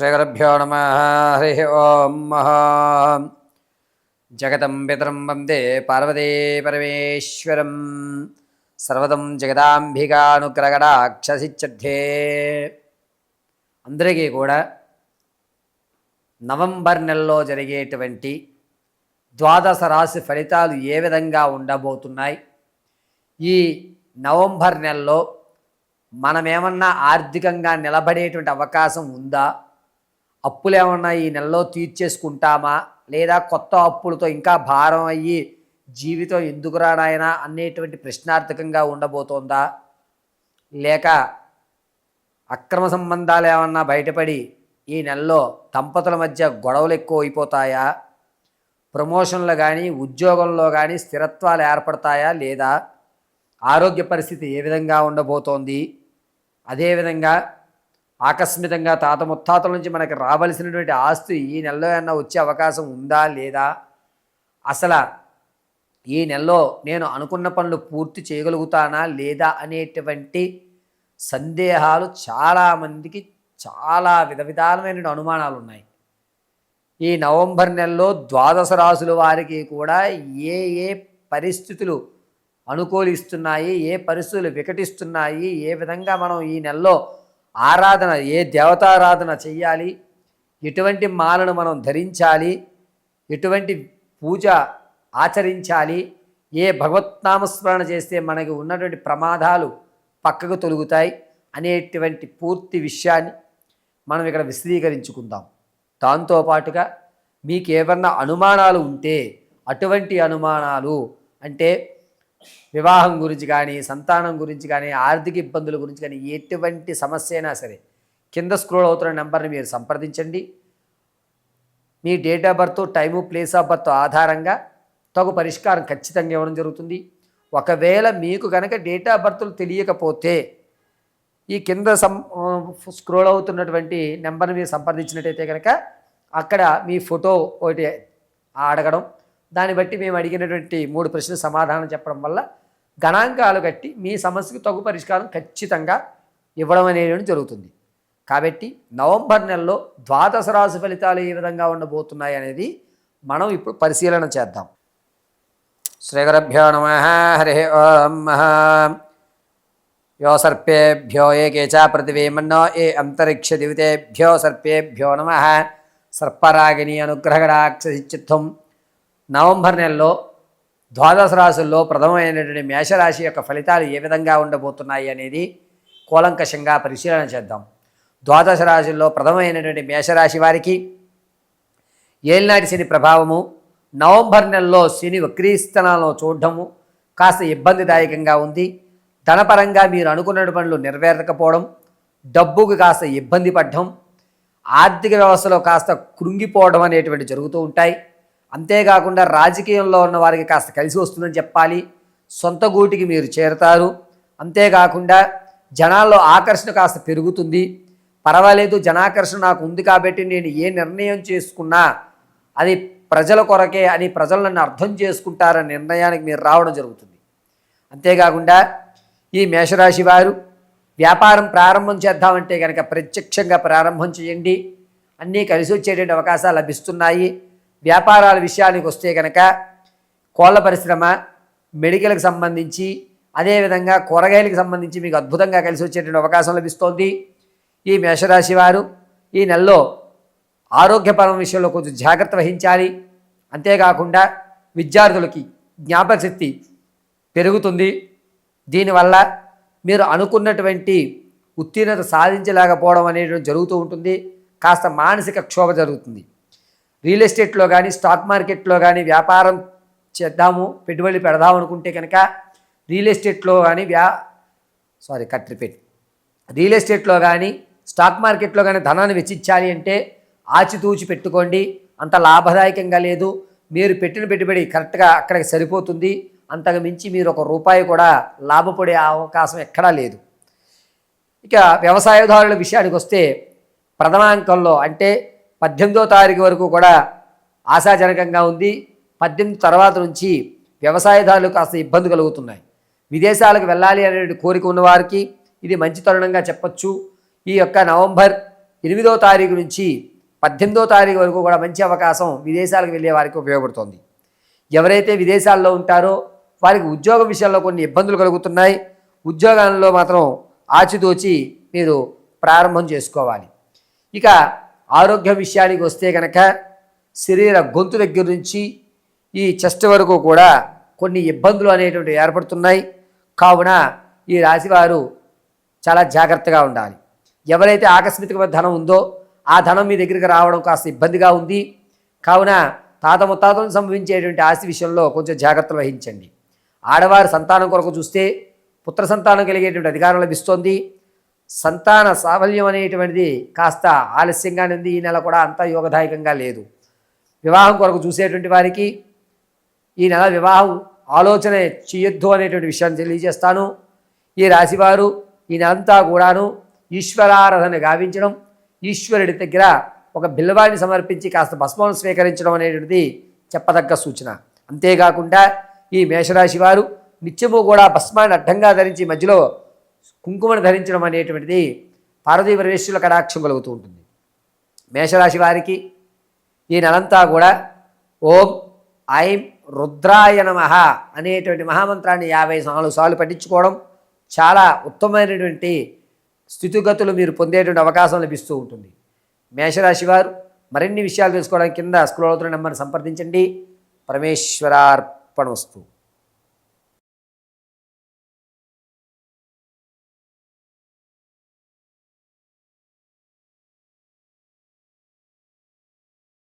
శ్రీగరభ్యో నమ. హరి ఓం మహా. జగతం పితరం వందే పార్వతీ పరమేశ్వరం. సర్వతం జగదాంబికానుగ్రగడాక్షసిచ్చే అందరికీ కూడా నవంబర్ నెలలో జరిగేటువంటి ద్వాదశ రాశి ఫలితాలు ఏ విధంగా ఉండబోతున్నాయి? ఈ నవంబర్ నెలలో మనమేమన్నా ఆర్థికంగా నిలబడేటువంటి అవకాశం ఉందా? అప్పులు ఏమన్నా ఈ నెలలో తీర్చేసుకుంటామా? లేదా కొత్త అప్పులతో ఇంకా భారం అయ్యి జీవితం ఎందుకు రానాయనా అనేటువంటి ప్రశ్నార్థకంగా ఉండబోతోందా? లేక అక్రమ సంబంధాలు ఏమన్నా బయటపడి ఈ నెలలో దంపతుల మధ్య గొడవలు ఎక్కువ అయిపోతాయా ప్రమోషన్లు కానీ ఉద్యోగంలో కానీ స్థిరత్వాలు ఏర్పడతాయా లేదా? ఆరోగ్య పరిస్థితి ఏ విధంగా ఉండబోతోంది? అదేవిధంగా ఆకస్మికంగా తాత ముత్తాతల నుంచి మనకి రావలసినటువంటి ఆస్తి ఈ నెలలో ఏమన్నా వచ్చే అవకాశం ఉందా లేదా? అసలు ఈ నెలలో నేను అనుకున్న పనులు పూర్తి చేయగలుగుతానా లేదా అనేటువంటి సందేహాలు చాలామందికి చాలా విధ విధాలమైన అనుమానాలు ఉన్నాయి. ఈ నవంబర్ నెలలో ద్వాదశ రాసుల వారికి కూడా ఏ ఏ పరిస్థితులు అనుకూలిస్తున్నాయి ఏ పరిస్థితులు వికటిస్తున్నాయి ఏ విధంగా మనం ఈ నెలలో ఆరాధన ఏ దేవతారాధన చెయ్యాలి? ఎటువంటి మాలను మనం ధరించాలి? ఎటువంటి పూజ ఆచరించాలి? ఏ భగవత్నామస్మరణ చేస్తే మనకి ఉన్నటువంటి ప్రమాదాలు పక్కకు తొలుగుతాయి అనేటువంటి పూర్తి విషయాన్ని మనం ఇక్కడ విశదీకరించుకుందాం. దాంతోపాటుగా మీకు ఏమన్నా అనుమానాలు ఉంటే అటువంటి అనుమానాలు అంటే వివాహం గురించి కానీ సంతానం గురించి కానీ ఆర్థిక ఇబ్బందుల గురించి కానీ ఎటువంటి సమస్య అయినా సరే కింద స్క్రోల్ అవుతున్న నెంబర్ని మీరు సంప్రదించండి. మీ date of birth time place of birth ఆధారంగా తగు పరిష్కారం ఖచ్చితంగా ఇవ్వడం జరుగుతుంది. ఒకవేళ మీకు కనుక డేట్ ఆఫ్ బర్త్లు తెలియకపోతే ఈ కింద సం స్క్రోల్ అవుతున్నటువంటి నెంబర్ని మీరు సంప్రదించినట్టయితే కనుక అక్కడ మీ ఫోటో ఒకటి అడగడం దాన్ని బట్టి మేము అడిగినటువంటి మూడు ప్రశ్నలు సమాధానం చెప్పడం వల్ల గణాంకాలు కట్టి మీ సమస్యకు తగు పరిష్కారం ఖచ్చితంగా ఇవ్వడం అనేది జరుగుతుంది. కాబట్టి నవంబర్ నెలలో ద్వాదశ రాశి ఫలితాలు ఏ విధంగా ఉండబోతున్నాయి అనేది మనం ఇప్పుడు పరిశీలన చేద్దాం. శ్రీగరభ్యో నమ హరి ఓం యో సర్పేభ్యో ఏకే కేచా ప్రతివేమన్నో ఏ అంతరిక్ష దివితేభ్యో సర్పేభ్యో నమ. సర్పరాగిణి అనుగ్రహగడాక్షిత్వం నవంబర్ నెలలో ద్వాదశ రాశుల్లో ప్రథమమైనటువంటి మేషరాశి యొక్క ఫలితాలు ఏ విధంగా ఉండబోతున్నాయి అనేది కూలంకషంగా పరిశీలన చేద్దాం. ద్వాదశ రాశుల్లో ప్రథమమైనటువంటి మేషరాశి వారికి ఏలినాటి శని ప్రభావము నవంబర్ నెలలో శని వక్రీస్తనాలను చూడడము కాస్త ఇబ్బందిదాయకంగా ఉంది. ధనపరంగా మీరు అనుకున్న పనులు నెరవేరకపోవడం డబ్బుకు కాస్త ఇబ్బంది పడడం ఆర్థిక వ్యవస్థలో కాస్త కృంగిపోవడం అనేటువంటి జరుగుతూ ఉంటాయి. అంతేకాకుండా రాజకీయంలో ఉన్న వారికి కాస్త కలిసి వస్తుందని చెప్పాలి. సొంత గూటికి మీరు చేరతారు. అంతేకాకుండా జనాల్లో ఆకర్షణ కాస్త పెరుగుతుంది. పర్వాలేదు జనాకర్షణ నాకు ఉంది కాబట్టి నేను ఏ నిర్ణయం చేసుకున్నా అది ప్రజల కొరకే అని ప్రజలు నన్ను అర్థం చేసుకుంటారనే నిర్ణయానికి మీరు రావడం జరుగుతుంది. అంతేకాకుండా ఈ మేషరాశి వారు వ్యాపారం ప్రారంభం చేద్దామంటే కనుక ప్రత్యక్షంగా ప్రారంభం చేయండి. అన్నీ కలిసి వచ్చేటువంటి అవకాశాలు లభిస్తున్నాయి. వ్యాపారాల విషయానికి వస్తే కనుక కోళ్ళ పరిశ్రమ మెడికల్కి సంబంధించి అదేవిధంగా కూరగాయలకు సంబంధించి మీకు అద్భుతంగా కలిసి వచ్చేటువంటి అవకాశం లభిస్తోంది. ఈ మేషరాశి వారు ఈ నెలలో ఆరోగ్యపరం విషయంలో కొంచెం జాగ్రత్త వహించాలి. అంతేకాకుండా విద్యార్థులకి జ్ఞాపకశక్తి పెరుగుతుంది. దీనివల్ల మీరు అనుకున్నటువంటి ఉత్తీర్ణత సాధించలేకపోవడం అనేది జరుగుతూ ఉంటుంది. కాస్త మానసిక క్షోభ జరుగుతుంది. రియల్ ఎస్టేట్లో కానీ స్టాక్ మార్కెట్లో కానీ వ్యాపారం చేద్దాము పెట్టుబడి పెడదాం అనుకుంటే కనుక రియల్ ఎస్టేట్లో కానీ వ్యా సారీ కట్ రిపీట్ రియల్ ఎస్టేట్లో కానీ స్టాక్ మార్కెట్లో కానీ ధనాన్ని వెచ్చించాలి అంటే ఆచితూచి పెట్టుకోండి. అంత లాభదాయకంగా లేదు. మీరు పెట్టిన పెట్టుబడి కరెక్ట్గా అక్కడికి సరిపోతుంది. అంతకు మించి మీరు ఒక రూపాయి కూడా లాభపడే అవకాశం ఎక్కడా లేదు. ఇక వ్యవసాయదారుల విషయానికి వస్తే ప్రథమాంకంలో అంటే పద్దెనిమిదో తారీఖు వరకు కూడా ఆశాజనకంగా ఉంది. పద్దెనిమిది తర్వాత నుంచి వ్యవసాయదారులు కాస్త ఇబ్బంది కలుగుతున్నాయి. విదేశాలకు వెళ్ళాలి అనే కోరిక ఉన్నవారికి ఇది మంచి తరుణంగా చెప్పచ్చు. ఈ యొక్క నవంబర్ ఎనిమిదో తారీఖు నుంచి పద్దెనిమిదో తారీఖు వరకు కూడా మంచి అవకాశం విదేశాలకు వెళ్ళే వారికి ఉపయోగపడుతుంది. ఎవరైతే విదేశాల్లో ఉంటారో వారికి ఉద్యోగ విషయంలో కొన్ని ఇబ్బందులు కలుగుతున్నాయి. ఉద్యోగాల్లో మాత్రం ఆచితూచి మీరు ప్రారంభం చేసుకోవాలి. ఇక ఆరోగ్య విషయానికి వస్తే కనుక శరీర గొంతు దగ్గర నుంచి ఈ చెస్ట్ వరకు కూడా కొన్ని ఇబ్బందులు అనేటువంటి ఏర్పడుతున్నాయి. కావున ఈ రాశివారు చాలా జాగ్రత్తగా ఉండాలి. ఎవరైతే ఆకస్మికమైన ధనం ఉందో ఆ ధనం మీ దగ్గరికి రావడం కాస్త ఇబ్బందిగా ఉంది. కావున తాత ముత్తాతలను సంభవించేటువంటి ఆస్తి విషయంలో కొంచెం జాగ్రత్తలు వహించండి. ఆడవారి సంతానం కొరకు చూస్తే పుత్ర సంతానం కలిగేటువంటి అధికారం లభిస్తోంది. సంతాన సాఫల్యం అనేటువంటిది కాస్త ఆలస్యంగానే ఉంది. ఈ నెల కూడా అంత యోగదాయకంగా లేదు. వివాహం కొరకు చూసేటువంటి వారికి ఈ నెల వివాహం ఆలోచన చేయొద్దు అనేటువంటి విషయాన్ని తెలియజేస్తాను. ఈ రాశివారు ఈ నెలంతా కూడాను ఈశ్వరారాధన గావించడం ఈశ్వరుడి దగ్గర ఒక బిల్వాన్ని సమర్పించి కాస్త భస్మం స్వీకరించడం అనేటువంటిది చెప్పదగ్గ సూచన. అంతేకాకుండా ఈ మేషరాశి వారు నిత్యము కూడా భస్మాన్ని అడ్డంగా ధరించి మధ్యలో కుంకుమను ధరించడం అనేటువంటిది పార్వతీ పరమేశ్వరుల కటాక్షం కలుగుతూ ఉంటుంది. మేషరాశి వారికి ఈ నెలంతా కూడా ఓం ఐం రుద్రాయ నమ అనేటువంటి మహామంత్రాన్ని యాభై నాలుగు సార్లు పఠించుకోవడం చాలా ఉత్తమమైనటువంటి స్థితిగతులు మీరు పొందేటువంటి అవకాశం లభిస్తూ ఉంటుంది. మేషరాశి వారు మరిన్ని విషయాలు తెలుసుకోవడానికి కింద స్క్రోల్ అవుతున్న నెంబర్ని సంప్రదించండి. పరమేశ్వరార్పణ వస్తువు